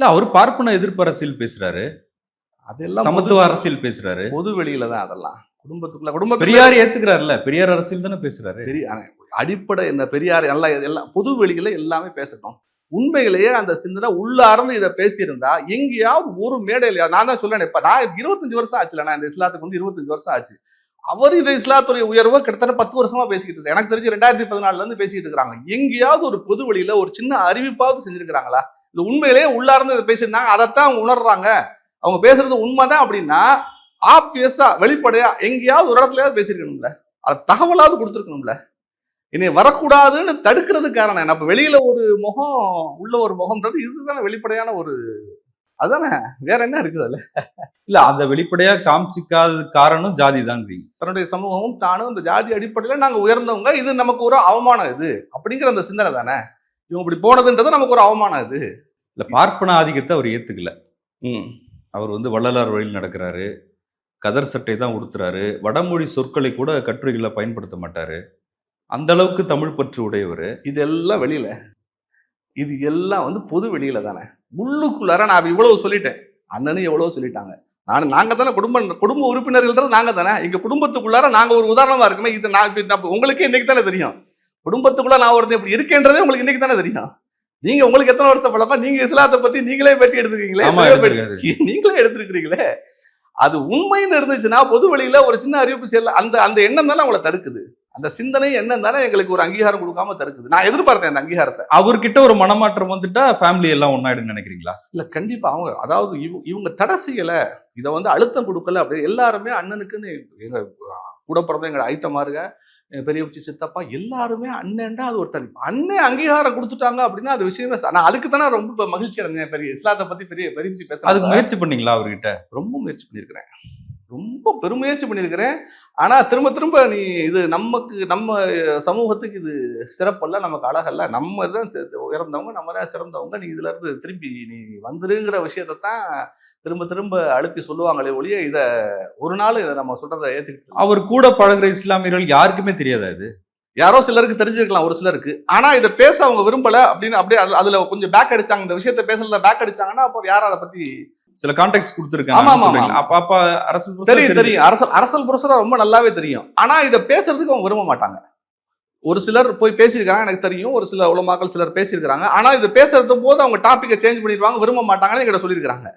இல்ல அவர் பார்ப்பன எதிர்ப்பு அரசியல் பேசுறாரு. அதெல்லாம் சமத்துவ அரசியல் பேசுறாரு. பொது வெளியில தான் அதெல்லாம். குடும்பத்துக்குள்ள குடும்ப பெரியார் ஏத்துக்கிறாருல்ல பெரியார் அரசியல் தானே பேசுறாரு. பெரிய அடிப்படை என்ன பெரியார் எல்லாம் எல்லாம் பொது வெளியில எல்லாமே பேசட்டும். உண்மையிலேயே அந்த சிந்தனை உள்ளார்ந்து இதை பேசியிருந்தா எங்கேயாவது ஒரு மேடையில நான் தான் சொல்றேன் இப்ப நான் இருபத்தஞ்சு வருஷம் ஆச்சுல நான் இந்த இஸ்லாத்துக்கு வந்து இருபத்தஞ்சு வருஷம் ஆச்சு. அவர் இந்த இஸ்லாத்துடைய உயர்வை கிட்டத்தட்ட பத்து வருஷமா பேசிக்கிட்டு இருக்காரு. எனக்கு தெரிஞ்சு ரெண்டாயிரத்தி பதினாலுல இருந்து பேசிக்கிட்டு இருக்காங்க எங்கேயாவது ஒரு பொது வெளியில ஒரு சின்ன அறிவிப்பாவது செஞ்சிருக்கிறாங்களா? இது உண்மையிலேயே உள்ளார்ந்து இதை பேசியிருந்தாங்க அதைத்தான் அவங்க உணர்றாங்க. அவங்க பேசுறது உண்மைதான் அப்படின்னா ஆப்வியஸா வெளிப்படையா எங்கேயாவது ஒரு இடத்துலயாவது பேசியிருக்கணும்ல. அது தகவலாவது கொடுத்துருக்கணும்ல. இனி வரக்கூடாதுன்னு தடுக்கிறதுக்கு காரணம் என்ன? அப்ப வெளியில ஒரு முகம் உள்ள ஒரு முகம்ன்றது இதுதானே வெளிப்படையான ஒரு அதானே? வேற என்ன இருக்குது அதுல? இல்ல அந்த வெளிப்படையா காமிச்சிக்காத காரணம் ஜாதி தான்றீங்க தன்னுடைய சமூகமும் தானும் இந்த ஜாதி அடிப்படையில நாங்க உயர்ந்தவங்க. இது நமக்கு ஒரு அவமானம் இது அப்படிங்கிற அந்த சிந்தனை தானே? இவங்க இப்படி போனதுன்றது நமக்கு ஒரு அவமானம் இது இல்ல பார்ப்பன ஆதிக்கத்தை அவர் ஏத்துக்கல. ம். அவர் வந்து வள்ளலார் வழியில் நடக்கிறாரு. கதர் சட்டை தான் உடுத்துறாரு. வடமொழி சொற்களை கூட கட்டுரைகளை பயன்படுத்த மாட்டாரு. அந்த அளவுக்கு தமிழ் பற்று உடையவர். இது எல்லாம் வெளியில. இது எல்லாம் வந்து பொது வெளியில தானே. உள்ளுக்குள்ளார நான் இவ்வளவு சொல்லிட்டேன். அண்ணனும் எவ்வளவு சொல்லிட்டாங்க. நான் நாங்க தானே குடும்ப குடும்ப உறுப்பினர்கள்ன்றது நாங்க தானே. எங்க குடும்பத்துக்குள்ளார நாங்க ஒரு உதாரணமா இருக்குமே. இது நான் உங்களுக்கே இன்னைக்கு தானே தெரியும். குடும்பத்துக்குள்ள நான் ஒருத்தன் இப்படி இருக்கேன்றதே உங்களுக்கு இன்னைக்கு தானே தெரியும். நீங்க உங்களுக்கு எத்தனை வருஷம் பழமா நீங்க இஸ்லாத்தை பத்தி நீங்களே பேட்டி எடுத்துருக்கீங்களே. நீங்களே எடுத்துருக்கீங்களே அது உண்மைன்னு இருந்துச்சுன்னா பொது வெளியில ஒரு சின்ன அறிவிப்பு செய்யல. அந்த அந்த எண்ணம் தானே அவங்கள தடுக்குது. அந்த சிந்தனை எண்ணம் தானே எங்களுக்கு ஒரு அங்கீகாரம் கொடுக்காம தடுக்குது. நான் எதிர்பார்த்தேன் அந்த அங்கீகாரத்தை. அவர்கிட்ட ஒரு மனமாற்றம் வந்துட்டா ஃபேமிலி எல்லாம் ஒன்னாயிடுன்னு நினைக்கிறீங்களா? இல்ல கண்டிப்பா. அவங்க அதாவது இவ- இவங்க தடை செய்யல. இதை வந்து அழுத்தம் கொடுக்கல. அப்படி எல்லாருமே அண்ணனுக்குன்னு எங்க கூட பிறந்த எங்க ஐத்தமாருங்க பெரிய உச்சி சித்தப்பா எல்லாருமே அண்ணன்டா அது ஒரு தனி அண்ணன் அங்கீகாரம் கொடுத்துட்டாங்க அப்படின்னா அது விஷயமே நான் அதுக்கு தானே ரொம்ப மகிழ்ச்சி அடைஞ்சேன். பெரிய இஸ்லாத்தை பத்தி பெரிய அதுக்கு பேச முயற்சி பண்ணீங்களா அவர்கிட்ட? ரொம்ப முயற்சி பண்ணியிருக்கிறேன். ரொம்ப பெருமுயற்சி பண்ணியிருக்கிறேன். ஆனா திரும்ப திரும்ப நீ இது நமக்கு நம்ம சமூகத்துக்கு இது சிறப்பல்ல நமக்கு அழகல்ல. நம்ம தான் உயர்ந்தவங்க நம்ம தான் சிறந்தவங்க. நீ இதுல இருந்து திரும்பி நீ வந்துருங்கிற விஷயத்தை தான் திரும்ப திரும்ப அழுத்தி சொல்லுவாங்களே ஒழிய இத ஒரு நாள் இதை நம்ம சொல்றதை ஏத்துக்கிட்டு அவர் கூட பழகுற இஸ்லாமியர்கள் யாருக்குமே தெரியாதா இது? யாரோ சிலருக்கு தெரிஞ்சிருக்கலாம் ஒரு சிலருக்கு. ஆனா இதை பேச அவங்க விரும்பல அப்படின்னு அப்படியே அதுல- கொஞ்சம் பேக் அடிச்சாங்க. இந்த விஷயத்தை பேசுறதுல பேக் அடிச்சாங்கன்னா அப்போ யாரும் அதை பத்தி சில கான்டாக்ட்ஸ் கொடுத்துருக்காங்க. அப்ப அப்ப அரசு தெரியும். தெரியும். அரசல் அரசல் புரசரா ரொம்ப நல்லாவே தெரியும். ஆனா இதை பேசுறதுக்கு அவங்க விரும்ப மாட்டாங்க. ஒரு சிலர் போய் பேசியிருக்காங்க எனக்கு தெரியும். ஒரு சில உலமாக்கள் சிலர் பேசியிருக்காங்க ஆனா இது பேசுறது போது அவங்க டாபிக்கை சேஞ்ச் பண்ணிடுவாங்க விரும்ப மாட்டாங்கன்னு எங்கிட்ட சொல்லியிருக்காங்க